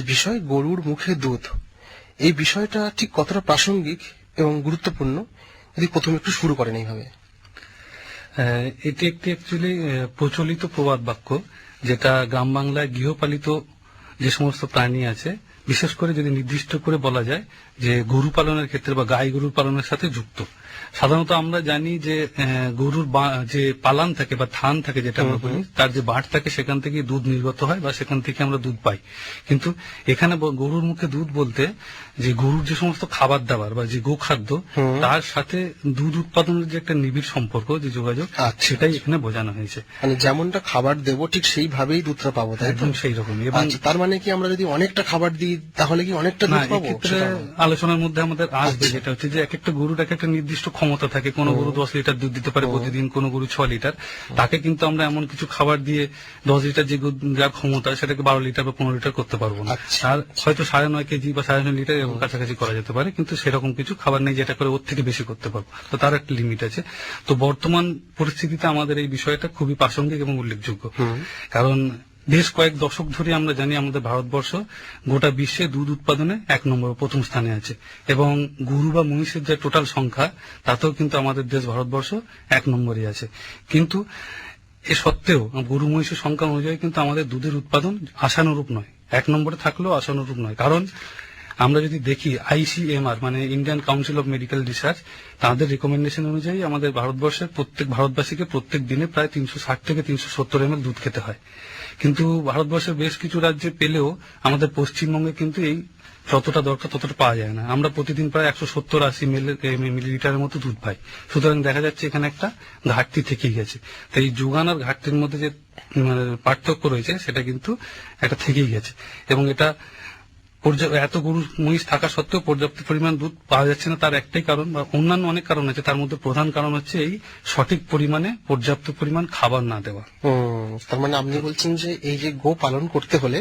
যে বিষয় গরুর মুখে দুধ। এই বিষয়টা ঠিক কতটা প্রাসঙ্গিক এবং গুরুত্বপূর্ণ, যদি প্রথমে একটু শুরু করেন এইভাবে। এটি একটি অ্যাকচুয়ালি প্রচলিত প্রবাদ বাক্য যেটা গ্রাম বাংলায় গৃহপালিত যে সমস্ত প্রাণী আছে, বিশেষ করে যদি নির্দিষ্ট করে বলা যায় যে গরু পালনের ক্ষেত্রে বা গাই গরু পালনের সাথে যুক্ত। সাধারণত আমরা জানি যে গরুর যে পালান থাকে বা থান থাকে যেটা আমরা বলি তার যে বাঁট থাকে সেখান থেকে দুধ নির্গত হয় বা সেখান থেকে আমরা দুধ পাই কিন্তু এখানে গরুর মুখে দুধ বলতে যে গরুর যে সমস্ত খাবার দাবার বা যে গোখাদ্য তার সাথে দুধ উৎপাদনের যে একটা নিবিড় সম্পর্ক যে যোগাযোগ আচ্ছা। সেটাই এখানে বোঝানো হয়েছে মানে যেমনটা খাবার দেবো ঠিক সেইভাবেই দুধটা পাবো তাই একদম সেই রকমই এবং আচ্ছা তার মানে কি আমরা যদি অনেকটা খাবার দিই তাহলে কি অনেকটা দুধ পাবো। আলোচনার মধ্যে আমাদের আসবে আচ্ছা। যেটা হচ্ছে যে এক একটা গরুর এক একটা নির্দিষ্ট ক্ষমতা থাকে কোনো গরু দশ লিটার দুধ দিতে পারে প্রতিদিন কোনো গরু ছ লিটার। তাকে কিন্তু আমরা এমন কিছু খাবার দিয়ে দশ লিটার যে যার ক্ষমতা সেটাকে বারো লিটার বা পনেরো লিটার করতে পারব না। আচ্ছা। আর হয়তো সাড়ে নয় কেজি বা সাড়ে নয় লিটার এরকম কাছাকাছি করা যেতে পারে কিন্তু সেরকম কিছু খাবার নেই যেটা করে ওর থেকে বেশি করতে পারব। তো তার একটা লিমিট আছে। তো বর্তমান পরিস্থিতিতে আমাদের এই বিষয়টা খুবই প্রাসঙ্গিক এবং উল্লেখযোগ্য। কারণ বেশ কয়েক দশক ধরে আমরা জানি আমাদের ভারতবর্ষ গোটা বিশ্বে দুধ উৎপাদনে এক নম্বর প্রথম স্থানে আছে। এবং গরু বা মহিষের যে টোটাল সংখ্যা, তাতেও কিন্তু আমাদের দেশ ভারতবর্ষ এক নম্বরই আছে। কিন্তু এ সত্ত্বেও গরু মহিষের সংখ্যা অনুযায়ী কিন্তু আমাদের দুধের উৎপাদন আশানুরূপ নয়। এক নম্বরে থাকলেও আশানুরূপ নয়। কারণ আমরা যদি দেখি আইসিএমআর মানে Indian council of medical research তাদের রেকমেন্ডেশন অনুযায়ী আমাদের ভারতবর্ষের প্রত্যেক ভারতবাসীকে প্রত্যেক দিনে প্রায় তিনশো ষাট থেকে তিনশো সত্তর এম দুধ খেতে হয়। কিন্তু ভারতবর্ষের বেশ কিছু রাজ্যে পেলেও আমাদের পশ্চিমবঙ্গে কিন্তু এই যতটা দরকার ততটা পাওয়া যায় না। আমরা প্রতিদিন প্রায় একশো সত্তর আশি মিলিলিটারের মতো দুধ পাই। সুতরাং দেখা যাচ্ছে এখানে একটা ঘাটতি থেকেই গেছে। তাই এই যোগান আর ঘাটতির মধ্যে যে মানে, পার্থক্য রয়েছে সেটা কিন্তু একটা থেকেই গেছে। এবং এটা এত গরু মহিষ থাকা সত্ত্বেও পর্যাপ্ত পরিমাণ দুধ পাওয়া যাচ্ছে না তার একটাই কারণ বা অন্যান্য অনেক কারণ আছে তার মধ্যে প্রধান কারণ হচ্ছে এই সঠিক পরিমাণে পর্যাপ্ত পরিমাণ খাবার না দেওয়া। তার মানে আপনি বলছেন যে এই যে গো পালন করতে হলে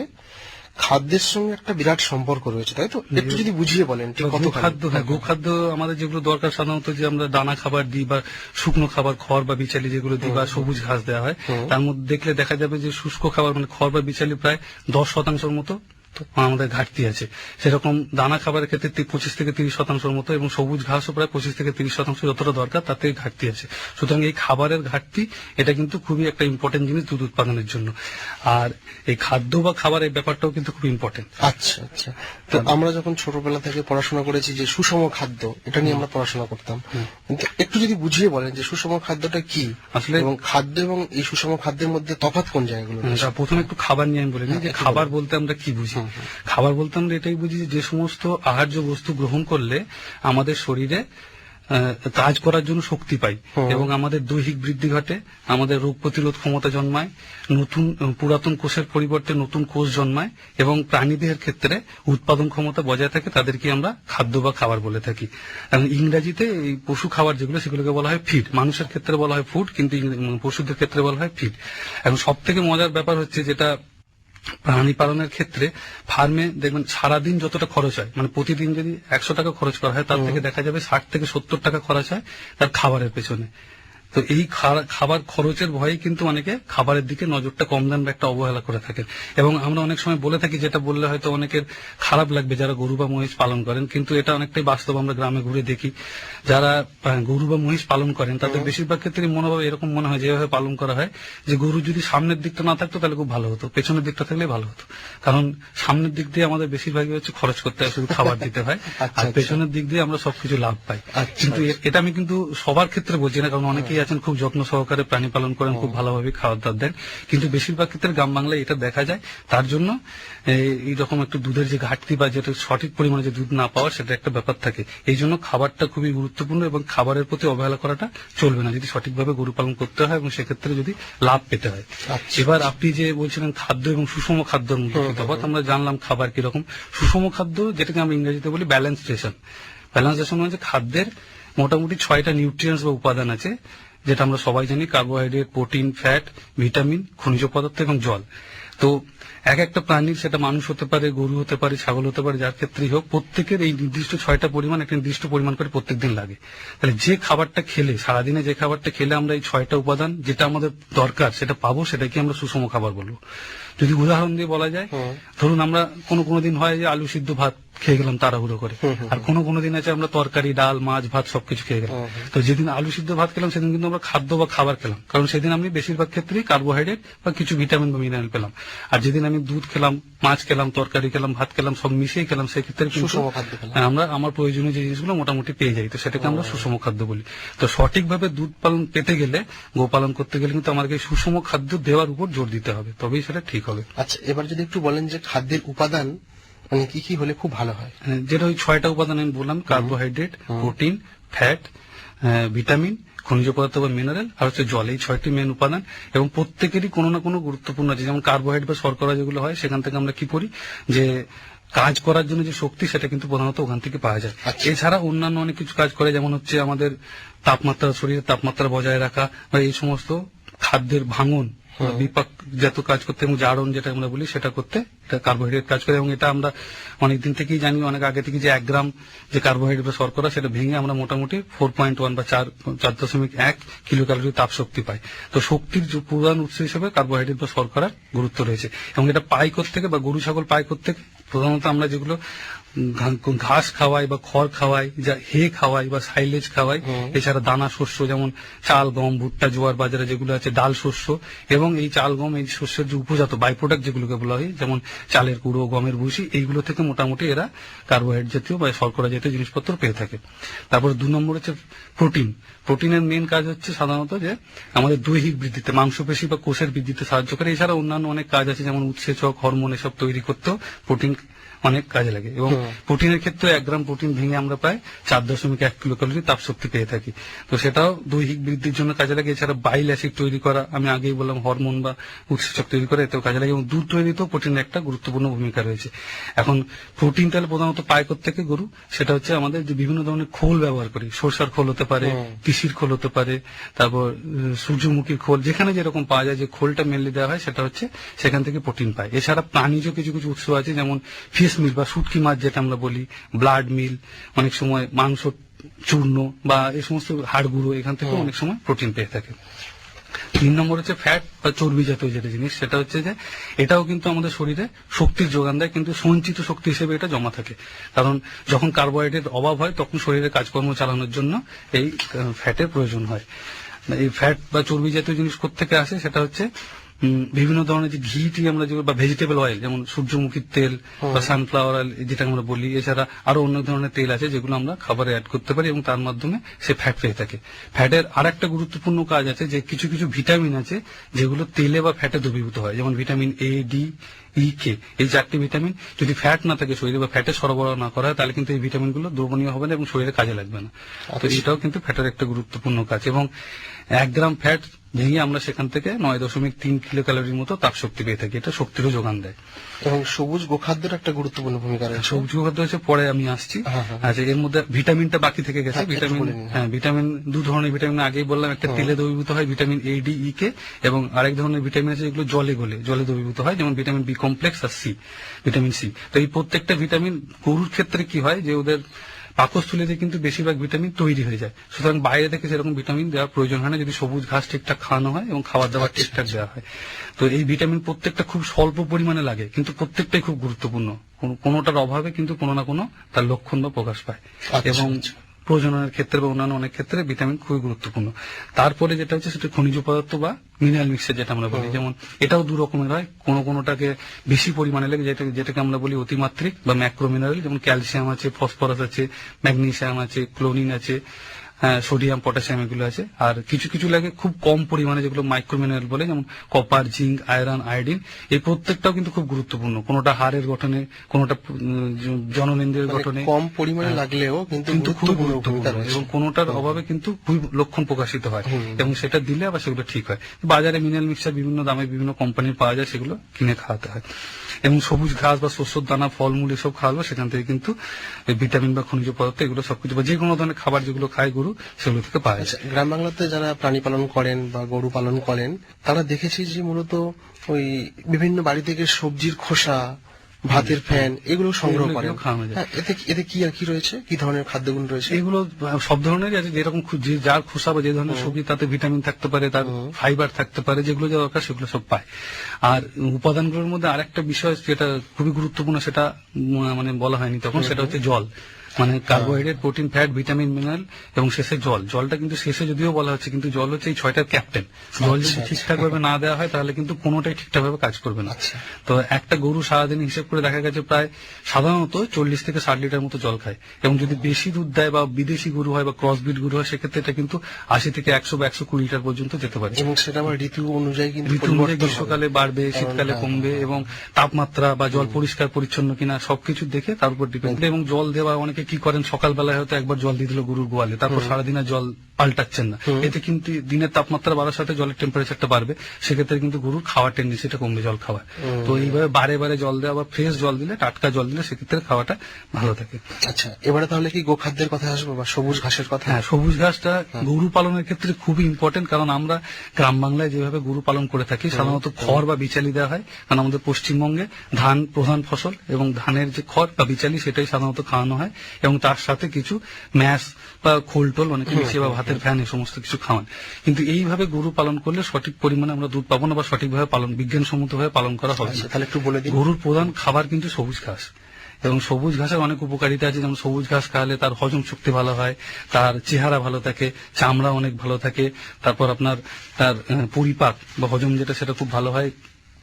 খাদ্যের সঙ্গে একটা বিরাট সম্পর্ক রয়েছে তাই তো? একটু যদি বুঝিয়ে বলেন কত গোখাদ্য হ্যাঁ গোখাদ্য আমাদের যেগুলো দরকার সাধারণত যে আমরা দানা খাবার দিই বা শুকনো খাবার খড় বা বিচালি যেগুলো দিই বা সবুজ ঘাস দেওয়া হয় তার মধ্যে দেখলে দেখা যাবে যে শুষ্ক খাবার মানে খড় বা বিচালি প্রায় দশ শতাংশের মতো আমাদের ঘাটতি আছে। সেরকম দানা খাবারের ক্ষেত্রে পঁচিশ থেকে তিরিশ শতাংশের মতো এবং সবুজ ঘাসও প্রায় পঁচিশ থেকে তিরিশ শতাংশ যতটা দরকার তাতে ঘাটতি আছে। সুতরাং এই খাবারের ঘাটতি এটা কিন্তু খুবই একটা ইম্পর্টেন্ট জিনিস দুধ উৎপাদনের জন্য। আর এই খাদ্য বা খাবার এই ব্যাপারটাও কিন্তু খুব ইম্পর্টেন্ট আচ্ছা আচ্ছা। তো আমরা যখন ছোটবেলা থেকে পড়াশোনা করেছি যে সুষম খাদ্য এটা নিয়ে আমরা পড়াশোনা করতাম। কিন্তু একটু যদি বুঝিয়ে বলেন যে সুষম খাদ্যটা কি? আসলে এবং খাদ্য এবং এই সুষম খাদ্যের মধ্যে তফাৎ কোন জায়গাগুলো প্রথমে একটু খাবার নিয়ে আমি বলে নিই যে খাবার বলতে আমরা কি বুঝি? খাবার বলতে আমরা এটাই বুঝি যে সমস্ত আহার্য বস্তু গ্রহণ করলে আমাদের শরীরে কাজ করার জন্য শক্তি পাই। এবং আমাদের দৈহিক বৃদ্ধি ঘটে আমাদের রোগ প্রতিরোধ ক্ষমতা জন্মায় নতুন পুরাতন কোষের পরিবর্তে নতুন কোষ জন্মায় এবং প্রাণীদেহের ক্ষেত্রে উৎপাদন ক্ষমতা বজায় থাকে তাদেরকে আমরা খাদ্য বা খাবার বলে থাকি। এবং ইংরেজিতে এই পশু খাবার যেগুলো সেগুলোকে বলা হয় ফিড। মানুষের ক্ষেত্রে বলা হয় ফুড কিন্তু পশুদের ক্ষেত্রে বলা হয় ফিড। এখন সব থেকে মজার ব্যাপার হচ্ছে যেটা প্রাণী পালনের ক্ষেত্রে ফার্মে দেখবেন সারাদিন যতটা খরচ হয় মানে প্রতিদিন যদি একশো টাকা খরচ করা হয় তার থেকে দেখা যাবে ষাট থেকে সত্তর টাকা খরচ হয় তার খাবারের পেছনে। তো এই খাবার খরচের ভয়ে কিন্তু অনেকে খাবারের দিকে নজরটা কম দেন বা একটা অবহেলা করে থাকেন। এবং আমরা অনেক সময় বলে থাকি যেটা বললে হয়তো অনেকের খারাপ লাগবে যারা গরু বা মহিষ পালন করেন কিন্তু এটা অনেকটাই বাস্তব আমরা গ্রামে ঘুরে দেখি। যারা গরু বা মহিষ পালন করেন তাদের বেশিরভাগ ক্ষেত্রে মনোভাব এরকম মনে হয় যেভাবে পালন করা হয় যে গরু যদি সামনের দিকটা না থাকতো তাহলে খুব ভালো হতো পেছনের দিকটা থাকলে ভালো হতো। কারণ সামনের দিক দিয়ে আমাদের বেশিরভাগই হচ্ছে খরচ করতে হয় শুধু খাবার দিতে হয় আচ্ছা, আর আচ্ছা। পেছনের দিক দিয়ে আমরা সবকিছু লাভ পাই। আচ্ছা, কিন্তু এটা আমি কিন্তু সবার ক্ষেত্রে বলছি না কারণ অনেকেই আছেন খুব যত্ন সহকারে প্রাণী পালন করেন খুব ভালোভাবে খাবার দাবার দেন। কিন্তু বেশিরভাগ ক্ষেত্রে গ্রাম বাংলায় এটা দেখা যায়। তার জন্য এই- এইরকম একটু দুধের যে ঘাটতি বা যেটা সঠিক পরিমাণে যে দুধ না পাওয়া সেটা একটা ব্যাপার থাকে। এই জন্য খাবারটা খুবই গুরুত্বপূর্ণ এবং খাবারের প্রতি অবহেলা করাটা চলবে না। যদি সঠিকভাবে গরু পালন করতে হয় এবং সেক্ষেত্রে যদি লাভ পেতে হয়। আচ্ছা। এবার আপনি যে বলছিলেন খাদ্য এবং সুষম খাদ্যের মধ্যে তফাৎ আমরা জানলাম খাবার কীরকম। সুষম খাদ্য যেটাকে আমরা ইংরেজিতে বলি ব্যালেন্স রেশন ব্যালেন্স রেশন মানে খাদ্যের মোটামুটি ছয়টা নিউট্রিয়েন্টস বা উপাদান আছে। যেটা আমরা সবাই জানি কার্বোহাইড্রেট প্রোটিন ফ্যাট ভিটামিন খনিজ পদার্থ এবং জল। তো এক একটা প্রাণীর সেটা মানুষ হতে পারে, গরু হতে পারে, ছাগল হতে পারে, যার ক্ষেত্রেই হোক, প্রত্যেকের এই নির্দিষ্ট ছয়টা পরিমাণ একটা নির্দিষ্ট পরিমাণ করে প্রত্যেক দিন লাগে। তাহলে যে খাবারটা খেলে, সারাদিনে যে খাবারটা খেলে আমরা এই ছয়টা উপাদান, যেটা আমাদের দরকার, সেটা পাবো, সেটাকে আমরা সুষম খাবার বলব। যদি উদাহরণ দিয়ে বলা যায় ধরুন আমরা কোনো কোনো দিন হয় যে আলু সিদ্ধ ভাত খেয়ে গেলাম তাড়াহুড়ো করে। আর কোনো কোনো দিন আছে আমরা তরকারি ডাল মাছ ভাত সবকিছু খেয়ে গেলাম। তো যেদিন আলু সিদ্ধ ভাত খেলাম সেদিন কিন্তু আমরা খাদ্য বা খাবার খেলাম। কারণ সেদিন আমি বেশিরভাগ ক্ষেত্রেই কার্বোহাইড্রেট বা কিছু ভিটামিন বা মিনারেল পেলাম। আর যেদিন আমি দুধ খেলাম মাছ খেলাম তরকারি খেলাম ভাত খেলাম সব মিশিয়ে খেলাম সেই ক্ষেত্রে সুষম খাদ্য খেলাম। হ্যাঁ, আমরা আমার প্রয়োজনীয় যে জিনিসগুলো মোটামুটি পেয়ে যাই। তো সেটাকে আমরা সুষম খাদ্য বলি। তো সঠিকভাবে দুধ পালন পেতে গেলে গোপালন করতে গেলে কিন্তু আমাদেরকে সুষম খাদ্য দেওয়ার উপর জোর দিতে হবে। তবেই সেটা ঠিক হবে। আচ্ছা এবার যদি একটু বলেন যে খাদ্যের উপাদান মানে কি কি হলে খুব ভালো হয়? হ্যাঁ, যেটা ওই ছয়টা উপাদান আমি বললাম কার্বোহাইড্রেট প্রোটিন ফ্যাট ভিটামিন খনিজ পদার্থ বা মিনারেল আর হচ্ছে জল এই ছয়টি মেন উপাদান। এবং প্রত্যেকেরই কোনো না কোনো গুরুত্বপূর্ণ আছে। যেমন কার্বোহাইড্রেট বা শর্করা যেগুলো হয় সেখান থেকে আমরা কি করি? যে কাজ করার জন্য যে শক্তি সেটা কিন্তু প্রধানত ওখান থেকে পাওয়া যায়। আচ্ছা। এছাড়া অন্যান্য অনেক কিছু কাজ করে যেমন হচ্ছে আমাদের তাপমাত্রা শরীরের তাপমাত্রা বজায় রাখা বা এই সমস্ত খাদ্যের ভাঙন বিপাক জাত কাজ করতে এবং জারণ যেটা আমরা বলি সেটা করতে, এটা কার্বোহাইড্রেট কাজ করে এবং এটা আমরা অনেকদিন থেকেই জানি, অনেক আগে থেকে যে এক গ্রাম যে কার্বোহাইড্রেট বা শর্করা সেটা ভেঙে আমরা মোটামুটি ফোর পয়েন্ট ওয়ান বা চার চার দশমিক এক কিলো ক্যালোরি তাপ শক্তি পাই। তো শক্তির প্রধান উৎস হিসেবে কার্বোহাইড্রেট বা শর্করার গুরুত্ব রয়েছে। এবং এটা পাই থেকে বা গরু, ছাগল পাই থেকে প্রধানত আমরা যেগুলো ঘাস খাওয়াই বা খড় খাওয়াই যা হে খাওয়াই বা সাইলেজ খাওয়াই এছাড়া দানা শস্য যেমন চাল গম ভুট্টা জোয়ার বাজারে যেগুলো আছে ডাল শস্য এবং এই চাল গম এই শস্যের যে উপজাত বাই প্রোডাক্ট যেগুলোকে বলা হয় যেমন চালের কুড়ো গমের ভুসি এইগুলো থেকে মোটামুটি এরা কার্বোহাইড্রেট জাতীয় বা শর্করা জাতীয় জিনিসপত্র পেয়ে থাকে। তারপর দু নম্বর হচ্ছে প্রোটিন প্রোটিনের মেন কাজ হচ্ছে সাধারণত যে আমাদের দৈহিক বৃদ্ধিতে মাংসপেশি বা কোষের বৃদ্ধিতে সাহায্য করে। এছাড়া অন্যান্য অনেক কাজ আছে যেমন উৎসেচক হরমোন এসব তৈরি করতেও প্রোটিন অনেক কাজে লাগে। এবং প্রোটিনের ক্ষেত্রে এক গ্রাম প্রোটিন ভেঙে আমরা প্রায় চার দশমিক এক কিলো ক্যালোরি তাপ শক্তি পেয়ে থাকি। তো সেটাও দৈহিক বৃদ্ধির জন্য কাজে লাগে। এছাড়া বাইল অ্যাসিড তৈরি করা আমি আগেই বললাম হরমোন বা উৎসেচক তৈরি করা এতেও কাজে লাগে। এবং দুধ তৈরিতেও প্রোটিনের একটা গুরুত্বপূর্ণ ভূমিকা রয়েছে। এখন প্রোটিন তাহলে প্রধানত পায় থেকে গরু? সেটা হচ্ছে আমাদের যে বিভিন্ন ধরনের খোল ব্যবহার করি। সরষার খোল হতে পারে তিসির খোল হতে পারে তারপর সূর্যমুখীর খোল। যেখানে যেরকম পাওয়া যায় যে খোলটা মেনলি দেওয়া হয় সেটা হচ্ছে সেখান থেকে প্রোটিন পায়। এছাড়া প্রাণীজ কিছু কিছু উৎস আছে যেমন ফিশ মিল বা শুটকি মাছ যেটা আমরা বলি ব্লাড মিল অনেক সময় মাংস চূর্ণ বা এই সমস্ত হাড় গুঁড়ো এখান থেকে অনেক সময় প্রোটিন পেয়ে থাকে। তিন নম্বর হচ্ছে ফ্যাট বা চর্বি জাতীয় যেটা জিনিস সেটা হচ্ছে যে এটাও কিন্তু আমাদের শরীরে শক্তির যোগান দেয় কিন্তু সঞ্চিত শক্তি হিসেবে এটা জমা থাকে। কারণ যখন কার্বোহাইড্রেট অভাব হয় তখন শরীরে কাজকর্ম চালানোর জন্য এই ফ্যাটের প্রয়োজন হয়। এই ফ্যাট বা চর্বি জাতীয় জিনিস থেকে আসে সেটা হচ্ছে বিভিন্ন ধরনের যে ঘি টি আমরা বা ভেজিটেবল অয়েল যেমন সূর্যমুখীর তেল বা সানফ্লাওয়ার অয়েল যেটা আমরা বলি। এছাড়া আরও অন্য ধরনের তেল আছে যেগুলো আমরা খাবারে অ্যাড করতে পারি এবং তার মাধ্যমে সে ফ্যাট পেয়ে থাকে। ফ্যাটের আর একটা গুরুত্বপূর্ণ কাজ আছে যে কিছু কিছু ভিটামিন আছে যেগুলো তেলে বা ফ্যাটে দ্রবীভূত হয়। যেমন ভিটামিন এ ডি ই কে এই চারটি ভিটামিন যদি ফ্যাট না থাকে শরীরে বা ফ্যাটে সরবরাহ না করা হয় তাহলে কিন্তু এই ভিটামিনগুলো দ্রবণীয় হবে না এবং শরীরে কাজে লাগবে না। তো এটাও কিন্তু ফ্যাটের একটা গুরুত্বপূর্ণ কাজ। এবং এক গ্রাম ফ্যাট ভেঙে আমরা সেখান থেকে নয় দশমিক তিন কিলো ক্যালোরির মতো তাপ শক্তি পেয়ে থাকি। এটা শক্তিরও যোগান দেয়। এবং সবুজ গোখাদ্যের একটা গুরুত্বপূর্ণ ভূমিকা রয়েছে। সবজি খাদ্য হচ্ছে পরে আমি আসছি। হ্যাঁ, হ্যাঁ। আচ্ছা এর মধ্যে ভিটামিনটা বাকি থেকে গেছে। হ্যাঁ, ভিটামিন হ্যাঁ ভিটামিন দু ধরনের ভিটামিন আগেই বললাম একটা তেলে দ্রবীভূত হয় ভিটামিন এ ডি ই কে এবং আরেক ধরনের ভিটামিন আছে যেগুলো জলে গলে জলে দ্রবীভূত হয় যেমন ভিটামিন বি কমপ্লেক্স আর সি ভিটামিন সি তো এই প্রত্যেকটা ভিটামিন গরুর ক্ষেত্রে কি হয় যে ওদের পাকস্থলীতে কিন্তু বেশিরভাগ ভিটামিন তৈরি হয়ে যায়। সুতরাং বাইরে থেকে সেরকম ভিটামিন দেওয়ার প্রয়োজন হয় না। যদি সবুজ ঘাস ঠিকঠাক খাওয়ানো হয় এবং খাবার দাবার ঠিকঠাক দেওয়া হয়। তো এই ভিটামিন প্রত্যেকটা খুব স্বল্প পরিমাণে লাগে কিন্তু প্রত্যেকটাই খুব গুরুত্বপূর্ণ। কোনো- কোনোটার অভাবে কিন্তু কোনো না কোনো তার লক্ষণ বা প্রকাশ পায়। আচ্ছা, এবং আচ্ছা। প্রজননের ক্ষেত্রে বা অন্যান্য অনেক ক্ষেত্রে ভিটামিন খুবই গুরুত্বপূর্ণ। তারপরে যেটা হচ্ছে সেটা খনিজ পদার্থ বা মিনারেল মিক্সচার যেটা আমরা বলি। যেমন এটাও দু রকমের হয়। কোনো কোনোটাকে বেশি পরিমাণে লাগে যেটা যেটাকে আমরা বলি অতিমাত্রিক বা ম্যাক্রো মিনারেল যেমন ক্যালসিয়াম আছে ফসফরাস আছে ম্যাগনেশিয়াম আছে ক্লোরিন আছে। হ্যাঁ, সোডিয়াম পটাশিয়াম এগুলো আছে। আর কিছু কিছু লাগে খুব কম পরিমাণে যেগুলো মাইক্রো মিনারেল বলে যেমন কপার জিঙ্ক আয়রন আয়োডিন এই প্রত্যেকটাও কিন্তু খুব গুরুত্বপূর্ণ। কোনোটা হাড়ের গঠনে কোনোটা উম, জ- জননেন্দ্রিয়ের মানে গঠনে। কম পরিমাণে লাগলেও কিন্তু খুবই গুরুত্বপূর্ণ। এবং কোনোটার অভাবে কিন্তু লক্ষণ প্রকাশিত হয়। এবং সেটা দিলে আবার সেগুলো ঠিক হয়। বাজারে মিনারেল মিক্সচার বিভিন্ন দামে বিভিন্ন কোম্পানির পাওয়া যায় সেগুলো কিনে খাওয়াতে হয়। এবং সবুজ ঘাস বা শস্যর দানা ফলমূল এসব খাওয়ালো সেখান থেকে কিন্তু ভিটামিন বা খনিজ পদার্থ এগুলো সবকিছু বা যে কোনো ধরনের খাবার যেগুলো খায় গরু গরু সেগুলো থেকে পাওয়া যায়। আচ্ছা গ্রাম বাংলাতে যারা প্রাণী পালন করেন বা গরু পালন করেন তারা দেখেছি যে মূলত ওই বিভিন্ন বাড়ি থেকে সবজির খোসা ভাতের ফ্যান এগুলো সংগ্রহ করে। হ্যাঁ, এতে এতে কি আর কি রয়েছে? কি ধরনের খাদ্যগুণ রয়েছে? এগুলো সব ধরনেরই আছে যেরকম যার খোসা বা যে ধরনের সবজি তাতে ভিটামিন থাকতে পারে তার ফাইবার থাকতে পারে যেগুলো যা দরকার সেগুলো সব পায়। আর উপাদানগুলোর মধ্যে আরেকটা বিষয় যেটা খুবই গুরুত্বপূর্ণ সেটা মানে বলা হয়নি তখন সেটা হচ্ছে জল। মানে carbohydrate protein fat vitamin mineral এবং শেষে জল। জলটা কিন্তু শেষে যদিও বলা হচ্ছে কিন্তু জল হচ্ছে এই ছয়টার ক্যাপ্টেন জল যদি আচ্ছা, ঠিকঠাক ভাবে না দেওয়া হয় তাহলে কিন্তু কোনোটাই ঠিকঠাক ভাবে কাজ করবে না। আচ্ছা। তো একটা গরু সারাদিন হিসেব করে দেখা গেছে প্রায় সাধারণত চল্লিশ থেকে ষাট লিটার মতো জল খায়। এবং যদি বেশি দুধ দেয় বা বিদেশি গরু হয় বা ক্রসবিট গরু হয় সেক্ষেত্রে এটা কিন্তু আশি থেকে একশো বা একশো কুড়ি লিটার পর্যন্ত যেতে পারে। এবং সেটা আবার ঋতু অনুযায়ী কিন্তু ঋতু অনুযায়ী গ্রীষ্মকালে বাড়বে শীতকালে হ্যাঁ, কমবে এবং তাপমাত্রা বা জল পরিষ্কার পরিচ্ছন্ন কিনা সবকিছু দেখে তার উপর ডিপেন্ড এবং জল দেওয়া অনেকে কি করেন? সকালবেলায় হয়তো একবার জল দিয়ে দিল গরুর গোয়ালে। তারপর সারাদিন আর জল পাল্টাচ্ছেন না। এতে কিন্তু দিনের তাপমাত্রা বাড়ার সাথে জলের টেম্পারেচারটা বাড়বে। সেক্ষেত্রে কিন্তু গরুর খাওয়ার টেন্ডেন্সিটা কমবে জল খাওয়া তো এইভাবে বারে বারে জল দেওয়া বা ফ্রেশ জল দিলে টাটকা জল দিলে সেক্ষেত্রে খাওয়াটা ভালো থাকে। আচ্ছা এবারে তাহলে কি গোখাদ্যের কথা আসব বা সবুজ ঘাসের কথা? হ্যাঁ সবুজ ঘাসটা গরু পালনের ক্ষেত্রে খুবই ইম্পর্টেন্ট কারণ আমরা গ্রাম বাংলায় যেভাবে গরু পালন করে থাকি সাধারণত খড় বা বিচালি দেওয়া হয়। কারণ আমাদের পশ্চিমবঙ্গে ধান প্রধান ফসল এবং ধানের যে খড় বা বিচালি সেটাই সাধারণত খাওয়ানো হয়। এবং তার সাথে কিছু ম্যাশ বা খোল টোল অনেকে মিশিয়ে বা ভাতের ফ্যান এই সমস্ত কিছু খাওয়ান। কিন্তু এইভাবে গরু পালন করলে সঠিক পরিমাণে আমরা দুধ পাবো না বা সঠিকভাবে পালন বিজ্ঞানসম্মতভাবে পালন করা হবে আচ্ছা তাহলে একটু বলে দিন। গরুর প্রধান খাবার কিন্তু সবুজ ঘাস। এবং সবুজ ঘাসের অনেক উপকারিতা আছে যেমন সবুজ ঘাস খাওয়ালে তার হজম শক্তি ভালো হয় তার চেহারা ভালো থাকে চামড়া অনেক ভালো থাকে তারপর আপনার তার পরিপাক বা হজম যেটা সেটা খুব ভালো হয়।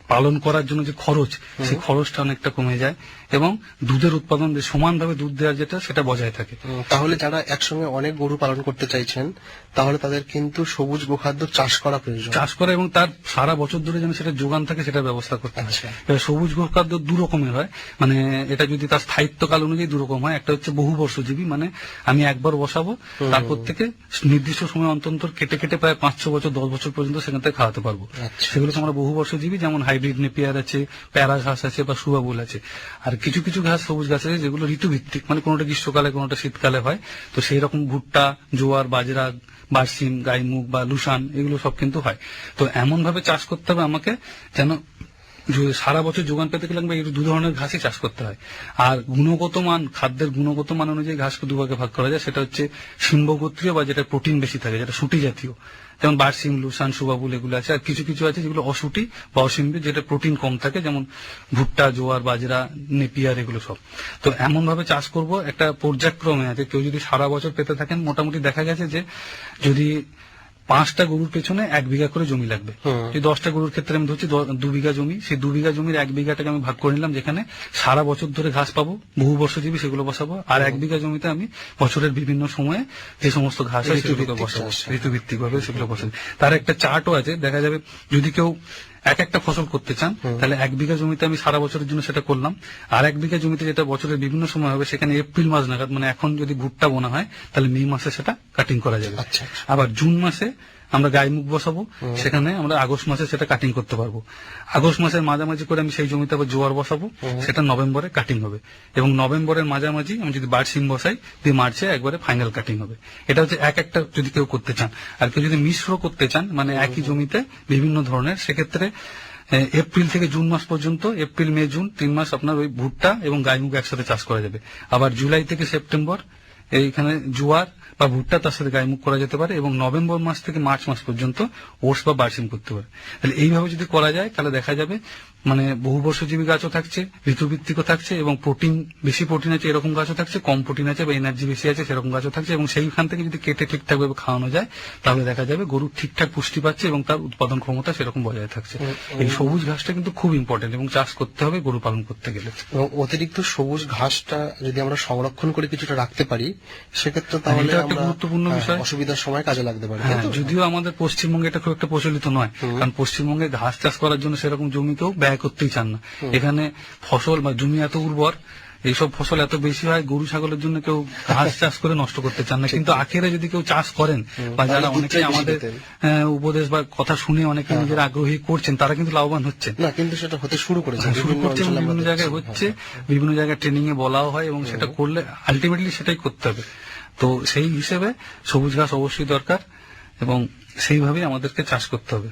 পালন করার জন্য যে খরচ সেই খরচটা অনেকটা কমে যায়। এবং দুধের উৎপাদন সমানভাবে দুধ দেওয়ার যেটা সেটা বজায় থাকে। তাহলে যারা একসঙ্গে অনেক গরু পালন করতে চাইছেন তাহলে তাদের কিন্তু সবুজ গোখাদ্য চাষ করা প্রয়োজন। চাষ করা এবং তার সারা বছর ধরে যেন সেটা যোগান থাকে সেটা ব্যবস্থা করতে হয়। আচ্ছা। সবুজ গোখাদ্য দু রকমের হয়। মানে এটা যদি তার স্থায়িত্বকাল অনুযায়ী দু রকম হয় একটা হচ্ছে বহু বর্ষজীবী মানে আমি একবার বসাবো তারপর থেকে নির্দিষ্ট সময় অন্তর কেটে কেটে প্রায় পাঁচ ছ বছর দশ বছর পর্যন্ত সেখান থেকে খাওয়াতে পারব। আচ্ছা। সেগুলো তো আমরা বহু বর্ষজীবী যেমন হাইব্রিড নেপিয়ার আছে প্যারা ঘাস আছে বা সুবাবুল আছে। আর কিছু কিছু ঘাস, সবুজ ঘাস আছে যেগুলো ঋতুভিত্তিক মানে কোনোটা গ্রীষ্মকালে, কোনোটা শীতকালে হয়। তো সেই রকম ভুট্টা, জোয়ার, বাজরা বার্সিম গাইমুখ বা লুসান এগুলো সব কিন্তু হয়। তো এমন ভাবে চাষ করতে হবে আমাকে যেন সারা বছর যোগান পেতে গেলে এই দু ধরনের ঘাসই চাষ করতে হয়। আর গুণগত মান, খাদ্যের গুণগত মান অনুযায়ী ঘাসকে দুভাগে ভাগ করা যায়। সেটা হচ্ছে সিম্বগোত্রীয় বা যেটা প্রোটিন বেশি থাকে, যেটা সুটি জাতীয়। যেমন বার্সিম, লুসান, সুবাবুল এগুলো আছে। আর কিছু কিছু আছে যেগুলো অসুটি বা অসিম্বি যেটা প্রোটিন কম থাকে, যেমন ভুট্টা, জোয়ার, বাজরা, নেপিয়ার এগুলো সব। তো এমন ভাবে চাষ করব একটা পর্যায়ক্রমে। আছে কেউ যদি সারা বছর পেতে থাকেন, মোটামুটি দেখা গেছে যে যদি পাঁচটা গরুর পেছনে এক বিঘা করে জমি লাগবে। এই দশটা গরুর ক্ষেত্রে আমি ধরছি দ- বিঘা জমি। সেই দু বিঘা জমির এক বিঘাটাকে আমি ভাগ করে নিলাম যেখানে সারা বছর ধরে ঘাস পাবো বহু বর্ষজীবী সেগুলো বসাবো। আর এক বিঘা জমিতে আমি বছরের বিভিন্ন সময়ে যে সমস্ত ঘাস হয় সেগুলোকে বসাবো। ঋতুভিত্তিক ভাবে সেগুলো বসাবো। তার একটা চার্টও আছে দেখা যাবে যদি কেউ এক একটা ফসল করতে চান তাহলে এক বিঘা জমিতে আমি সারা বছরের জন্য সেটা করলাম। আর এক বিঘা জমিতে যেটা বছরের বিভিন্ন সময় হবে সেখানে এপ্রিল মাস নাগাদ মানে এখন যদি ভুট্টা বোনা হয় তাহলে মে মাসে সেটা কাটিং করা যাবে। আচ্ছা, আবার জুন মাসে আমরা গায়ে মুখ বসাবো সেখানে আমরা আগস্ট মাসে সেটা কাটিং করতে পারব। আগস্ট মাসের মাঝামাঝি করে আমি সেই জমিতে আবার জোয়ার বসাবো সেটা নভেম্বরে কাটিং হবে। এবং নভেম্বরের মাঝামাঝি আমি যদি বার্ড সিম বসাই দিয়ে মার্চে একবারে ফাইনাল কাটিং হবে। এটা হচ্ছে এক একটা যদি কেউ করতে চান। আর কেউ যদি মিশ্র করতে চান মানে একই জমিতে বিভিন্ন ধরনের সেক্ষেত্রে এপ্রিল থেকে জুন মাস পর্যন্ত এপ্রিল মে জুন তিন মাস আপনার ওই ভুট্টা এবং গাইমুখ একসাথে চাষ করা যাবে। আবার জুলাই থেকে সেপ্টেম্বর এইখানে জোয়ার বা ভুট্টা তার সাথে গায়ে মুখ করা যেতে পারে এবং নভেম্বর মাস থেকে মার্চ মাস পর্যন্ত ওটস বা বার্সিম করতে পারে। তাহলে এইভাবে যদি করা যায়, তাহলে দেখা যাবে মানে বহু বর্ষজীবী গাছও থাকছে ঋতুভিত্তিকও থাকছে এবং প্রোটিন বেশি প্রোটিন আছে এরকম গাছও থাকছে কম প্রোটিন আছে বা এনার্জি বেশি আছে সেরকম গাছও থাকছে এবং সেইখান থেকে যদি কেটে ঠিকঠাক ভাবে খাওয়ানো যায় তাহলে দেখা যাবে গরু ঠিকঠাক পুষ্টি পাচ্ছে এবং তার উৎপাদন ক্ষমতা সেরকম বজায় থাকছে এই সবুজ ঘাসটা কিন্তু খুব ইম্পর্টেন্ট এবং চাষ করতে হবে গরু পালন করতে গেলে এবং অতিরিক্ত সবুজ ঘাসটা যদি আমরা সংরক্ষণ করে কিছুটা রাখতে পারি সেক্ষেত্রে তাহলে একটা গুরুত্বপূর্ণ হ্যাঁ, বিষয়। অসুবিধার সময় কাজে লাগতে পারে হ্যাঁ? যদিও আমাদের পশ্চিমবঙ্গে এটা খুব একটা প্রচলিত নয় কারণ পশ্চিমবঙ্গে ঘাস চাষ করার জন্য সেরকম জমিতেও কেউ ব্যয় করতেই চান না। এখানে ফসল বা জমি এত উর্বর এইসব ফসল এত বেশি হয় গরু ছাগলের জন্য কেউ ঘাস চাষ করে নষ্ট করতে চান না। কিন্তু আখেরে যদি কেউ চাষ করেন বা যারা অনেকে আমাদের। হ্যাঁ, উপদেশ বা কথা শুনে অনেকে নিজের আগ্রহী করছেন তারা কিন্তু লাভবান হচ্ছে না কিন্তু সেটা হতে শুরু করেছে শুরু করছে বিভিন্ন জায়গায় হচ্ছে বিভিন্ন জায়গায় ট্রেনিং এ বলাও হয় এবং সেটা করলে আলটিমেটলি সেটাই করতে হবে। তো সেই হিসেবে সবুজ ঘাস অবশ্যই দরকার এবং সেইভাবেই আমাদেরকে চাষ করতে হবে।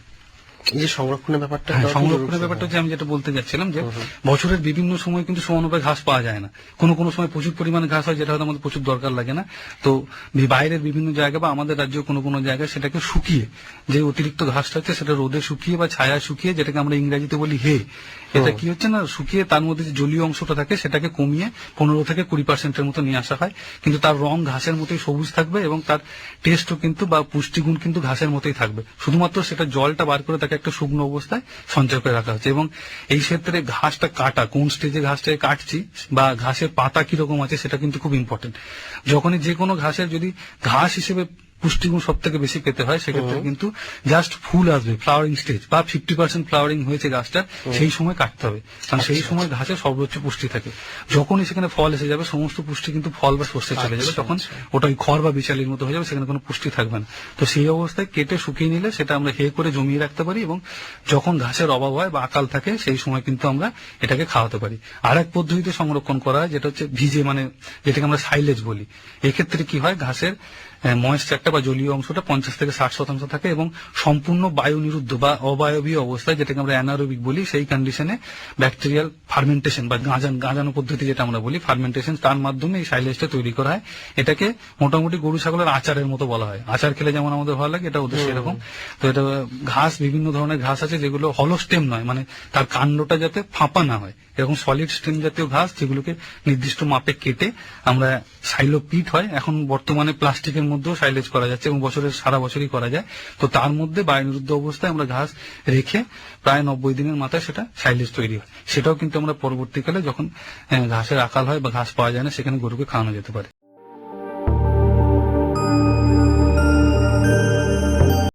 এই যে সংরক্ষণের ব্যাপারটা হ্যাঁ, সংরক্ষণের ব্যাপারটা হচ্ছে আমি যেটা বলতে যাচ্ছিলাম যে বছরের বিভিন্ন সময় কিন্তু সমানুপায় ঘাস পাওয়া যায় না। কোনো কোনো সময় প্রচুর পরিমাণে ঘাস হয় যেটা হয়তো আমাদের প্রচুর দরকার লাগে না। তো বাইরের বিভিন্ন জায়গা বা আমাদের রাজ্যের কোনো কোনো জায়গায় সেটাকে শুকিয়ে যে অতিরিক্ত ঘাসটা হচ্ছে সেটা রোদে শুকিয়ে বা ছায়া শুকিয়ে যেটাকে আমরা ইংরেজিতে বলি হে এটা কি হচ্ছে না শুকিয়ে তার মধ্যে যে জলীয় অংশটা থাকে সেটাকে কমিয়ে পনেরো থেকে কুড়ি পার্সেন্টের মতো নিয়ে আসা হয়। কিন্তু তার রং ঘাসের মতোই সবুজ থাকবে এবং তার টেস্টও কিন্তু বা পুষ্টিগুণ কিন্তু ঘাসের মতোই থাকবে। শুধুমাত্র সেটা জলটা বার করে তাকে একটা শুকনো অবস্থায় সঞ্চয় করে রাখা হচ্ছে। এবং এই ক্ষেত্রে ঘাসটা কাটা, কোন স্টেজে ঘাসটাকে কাটছি বা ঘাসের পাতা কীরকম আছে সেটা কিন্তু খুব ইম্পর্টেন্ট যখনই যে কোনো ঘাসের যদি ঘাস হিসেবে পুষ্টিগুণ সব থেকে বেশি পেতে হয় সেক্ষেত্রে কিন্তু জাস্ট ফুল আসবে ফ্লাওয়ারিং স্টেজ বা ফিফটি পার্সেন্ট ফ্লাওয়ারিং হয়েছে গাছটা সেই সময় কাটতে হবে। কারণ সেই সময় ঘাসে সর্বোচ্চ পুষ্টি থাকে। যখনই সেখানে ফল এসে যাবে সমস্ত পুষ্টি কিন্তু ফল বা শস্যে চলে যাবে। আচ্ছা, তখন ওটা ওই খড় বা বিচালির মতো হয়ে যাবে সেখানে কোনো পুষ্টি থাকবে না। তো সেই অবস্থায় কেটে শুকিয়ে নিলে সেটা আমরা হে করে জমিয়ে রাখতে পারি এবং যখন ঘাসের অভাব হয় বা আকাল থাকে সেই সময় কিন্তু আমরা এটাকে খাওয়াতে পারি। আর এক পদ্ধতিতে সংরক্ষণ করা হয় যেটা হচ্ছে ভিজে মানে যেটাকে আমরা সাইলেজ বলি। এক্ষেত্রে কি হয় ঘাসের ময়েশ্চারটা বা জলীয় অংশটা পঞ্চাশ থেকে ষাট শতাংশ থাকে এবং সম্পূর্ণ বায়ু নিরুদ্ধ বা অবায়বীয় অবস্থায় যেটাকে আমরা অ্যানারোবিক বলি সেই কন্ডিশনে ব্যাকটেরিয়াল ফার্মেন্টেশন বা গাঁজান গাঁজানো পদ্ধতি যেটা আমরা বলি ফার্মেন্টেশন তার মাধ্যমে এই সাইলেজটা তৈরি করা হয়। এটাকে মোটামুটি গরু ছাগলের আচারের মতো বলা হয়। আচার খেলে যেমন আমাদের ভালো লাগে এটা ওদের সেরকম। তো এটা ঘাস বিভিন্ন ধরনের ঘাস আছে যেগুলো হলো স্টেম নয় মানে তার কাণ্ডটা যাতে ফাঁপা না হয়। এরকম সলিড স্টেম জাতীয় ঘাস যেগুলোকে নির্দিষ্ট মাপে কেটে আমরা সাইলো পিট হয়। এখন বর্তমানে প্লাস্টিকের মধ্যেও সাইলেজ করা যাচ্ছে এবং বছরের সারা বছরই করা যায়। তো তার মধ্যে বায়ুনিরুদ্ধ অবস্থায় আমরা ঘাস রেখে প্রায় নব্বই দিনের মাথায় সেটা সাইলেজ তৈরি হয়। সেটাও কিন্তু আমরা পরবর্তীকালে যখন ঘাসের আকাল হয় বা ঘাস পাওয়া যায় না, সেখানে গরুকে খাওয়ানো যেতে পারে।